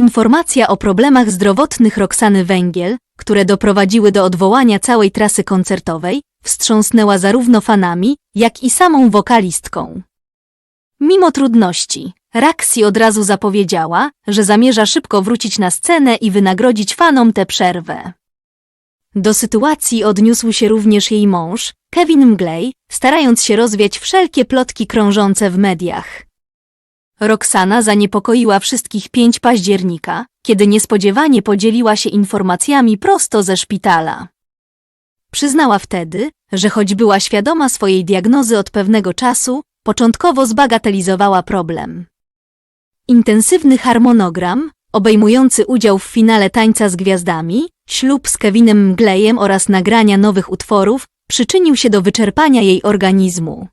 Informacja o problemach zdrowotnych Roxany Węgiel, które doprowadziły do odwołania całej trasy koncertowej, wstrząsnęła zarówno fanami, jak i samą wokalistką. Mimo trudności, Raksi od razu zapowiedziała, że zamierza szybko wrócić na scenę i wynagrodzić fanom tę przerwę. Do sytuacji odniósł się również jej mąż, Kevin Mglej, starając się rozwiać wszelkie plotki krążące w mediach. Roxana zaniepokoiła wszystkich 5 października, kiedy niespodziewanie podzieliła się informacjami prosto ze szpitala. Przyznała wtedy, że choć była świadoma swojej diagnozy od pewnego czasu, początkowo zbagatelizowała problem. Intensywny harmonogram, obejmujący udział w finale Tańca z Gwiazdami, ślub z Kevinem Mglejem oraz nagrania nowych utworów, przyczynił się do wyczerpania jej organizmu.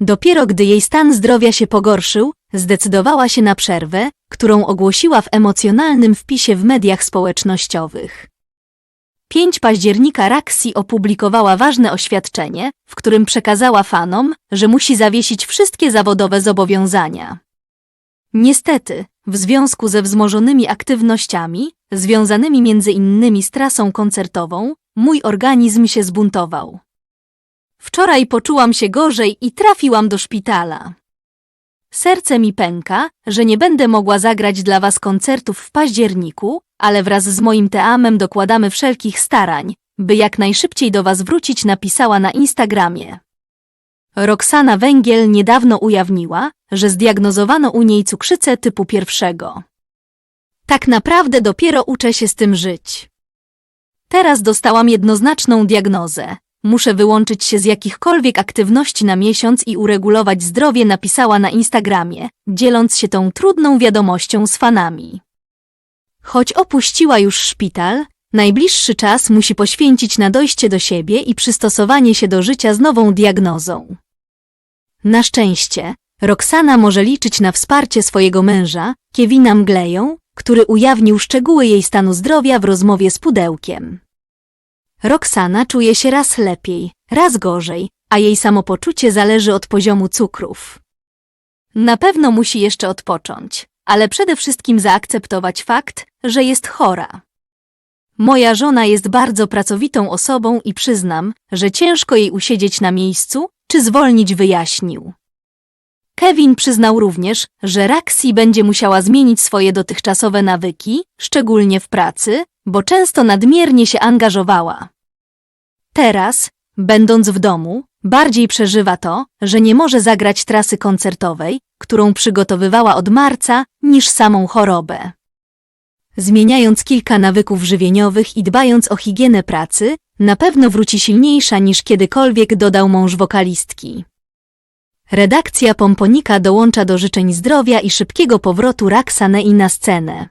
Dopiero gdy jej stan zdrowia się pogorszył, zdecydowała się na przerwę, którą ogłosiła w emocjonalnym wpisie w mediach społecznościowych. 5 października Raksi opublikowała ważne oświadczenie, w którym przekazała fanom, że musi zawiesić wszystkie zawodowe zobowiązania. Niestety, w związku ze wzmożonymi aktywnościami, związanymi między innymi z trasą koncertową, mój organizm się zbuntował. Wczoraj poczułam się gorzej i trafiłam do szpitala. Serce mi pęka, że nie będę mogła zagrać dla Was koncertów w październiku, ale wraz z moim teamem dokładamy wszelkich starań, by jak najszybciej do Was wrócić napisała na Instagramie. Roxana Węgiel niedawno ujawniła, że zdiagnozowano u niej cukrzycę typu pierwszego. Tak naprawdę dopiero uczę się z tym żyć. Teraz dostałam jednoznaczną diagnozę. Muszę wyłączyć się z jakichkolwiek aktywności na miesiąc i uregulować zdrowie, napisała na Instagramie, dzieląc się tą trudną wiadomością z fanami. Choć opuściła już szpital, najbliższy czas musi poświęcić na dojście do siebie i przystosowanie się do życia z nową diagnozą. Na szczęście, Roxana może liczyć na wsparcie swojego męża, Kevina Mgleją, który ujawnił szczegóły jej stanu zdrowia w rozmowie z pudełkiem. Roxana czuje się raz lepiej, raz gorzej, a jej samopoczucie zależy od poziomu cukrów. Na pewno musi jeszcze odpocząć, ale przede wszystkim zaakceptować fakt, że jest chora. Moja żona jest bardzo pracowitą osobą i przyznam, że ciężko jej usiedzieć na miejscu, czy zwolnić wyjaśnił. Kevin przyznał również, że Raksi będzie musiała zmienić swoje dotychczasowe nawyki, szczególnie w pracy, bo często nadmiernie się angażowała. Teraz, będąc w domu, bardziej przeżywa to, że nie może zagrać trasy koncertowej, którą przygotowywała od marca, niż samą chorobę. Zmieniając kilka nawyków żywieniowych i dbając o higienę pracy, na pewno wróci silniejsza niż kiedykolwiek dodał mąż wokalistki. Redakcja Pomponika dołącza do życzeń zdrowia i szybkiego powrotu Raksanei na scenę.